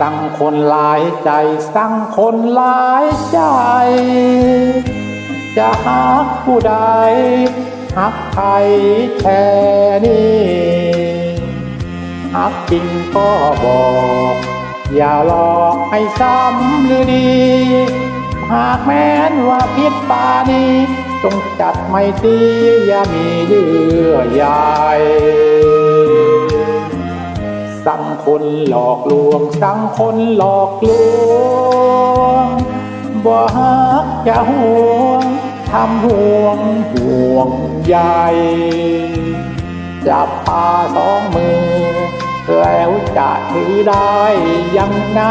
สั่งคนหลายใจ สั่งคนหลายใจ จะหักผู้ใดหักใครแค่นี้หักจริงก็บอก อย่าหลอกให้ซ้ำหรือดี หากแม้นว่าพิษปานี้จงจัดไม่ตีอย่ามีเยื่อใย สั่งคนหลอกลวง สั่งคนหลอกลวงบ่ฮักจะห่วงทำห่วงห่วงใยจับพาสองมือ แล้วจะถือได้ยังไง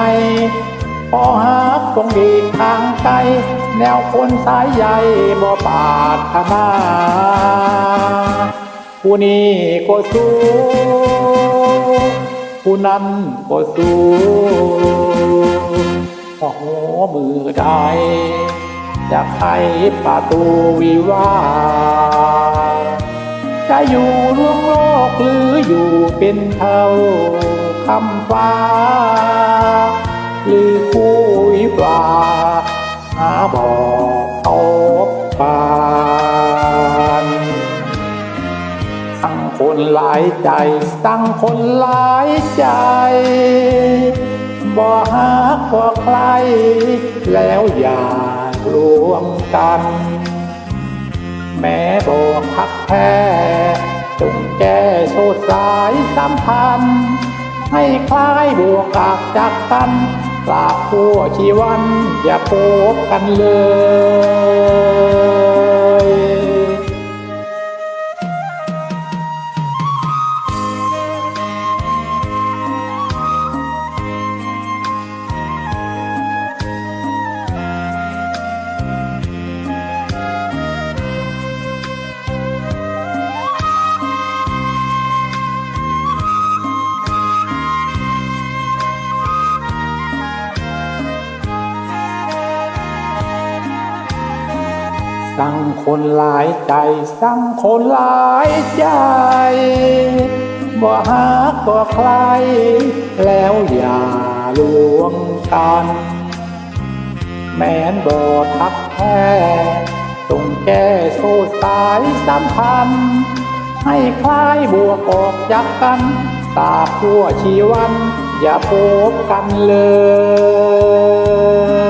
พอฮักคงดีทางไกลแนวคนสายใยบ่ปารถนาผู้นี้ก็สู้ ผู้นั้นก็สู้โอ้โหมือใดจะไขประตูวิวาจะอยู่ร่วงโลกหรืออยู่เป็นเท่าคำฟ้า หรือคู่วิวาหาบอก คนหลายใจสั่งคนหลายใจบ่ฮักบ่ใคร แล้วอย่าลวงกัน แม้บ่พักแท้จงแก้โซดสายสัมพันธ์ ให้คล้ายบวกกากจากกันกราบทั่วชีวัน อย่าพบกันเลย สั่งคนหลายใจสั่งคนหลายใจบ่ฮักบ่ใคร แล้วอย่าลวงกัน แม้นบ่ทักแท้จงแก้โซ่สายสัมพันธ์ ให้คลายบวกออกจากกันตาบทั่วชีวัน อย่าพบกันเลย